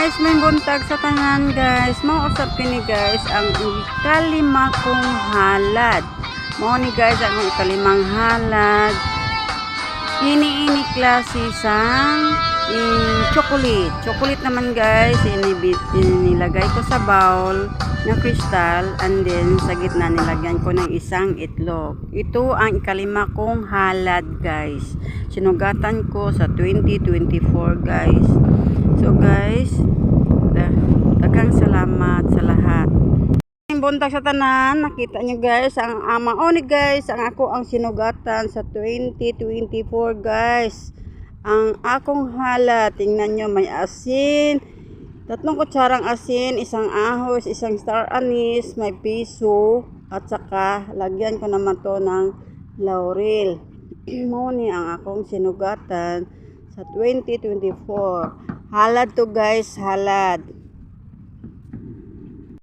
guys, may buntag sa tanan guys. Mausap kini guys ang ikalima kong halad. Mao ni guys ang ikalimang halad. Ini-ini klase sang eh, chocolate. Chocolate naman guys, inibit, nilagay ko sa bowl ng crystal and then sa gitna nilagyan ko ng isang itlog. Ito ang ikalima kong halad guys. Sinugatan ko sa 2024 guys. So guys, da- daghang salamat sa lahat. Buntag sa tanan, nakita nyo guys, ang ama o ni guys, ang ako ang sinugatan sa 2024 guys. Ang akong hala, tingnan nyo may asin, tatlong kutsarang asin, isang ahos, isang star anise, may piso, at saka lagyan ko naman to ng laurel. Mo ni ang akong sinugatan sa 2024. Halad to guys, halad.